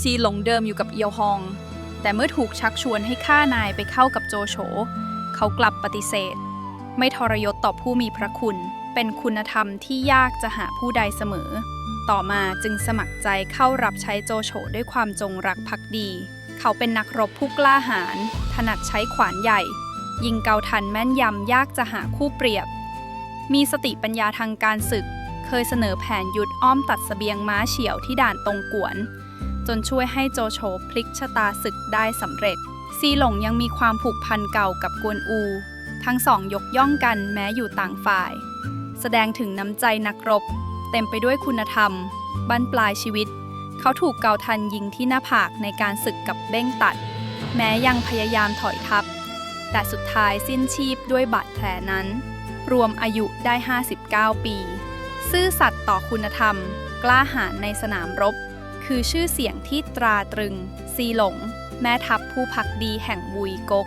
ซีหลงเดิมอยู่กับเอียวฮอง แต่เมื่อถูกชักชวนให้ฆ่านายไปเข้ากับโจโฉ เขากลับปฏิเสธ ไม่ทรยศต่อผู้มีพระคุณ เป็นคุณธรรมที่ยากจะหาผู้ใดเสมอ ต่อมาจึงสมัครใจเข้ารับใช้โจโฉด้วยความจงรักภักดี เขาเป็นนักรบผู้กล้าหาญถนัดใช้ขวานใหญ่ ยิงเกาทันแม่นยำยากจะหาคู่เปรียบ มีสติปัญญาทางการศึก เคยเสนอแผนยุดอ้อมตัดสเสบียงม้าเฉียวที่ด่านตรงกวน จนช่วยให้โจโฉพลิกชะตาศึกได้สำเร็จ ซีหลงยังมีความผูกพันเก่ากับกวนอู ทั้งสองยกย่องกันแม้อยู่ต่างฝ่าย แสดงถึงน้ำใจนักรบ เต็มไปด้วยคุณธรรม บั้นปลายชีวิต เขาถูกเกาทันยิงที่หน้าผากในการศึกกับเบ้งตัด แม้ยังพยายามถอยทับ แต่สุดท้ายสิ้นชีพด้วยบาดแผลนั้น รวมอายุได้ 59 ปี ซื่อสัตย์ต่อคุณธรรม กล้าหาญในสนามรบ คือชื่อเสียงที่ตราตรึง ซีหลง แม่ทัพผู้พักดีแห่งวุยกก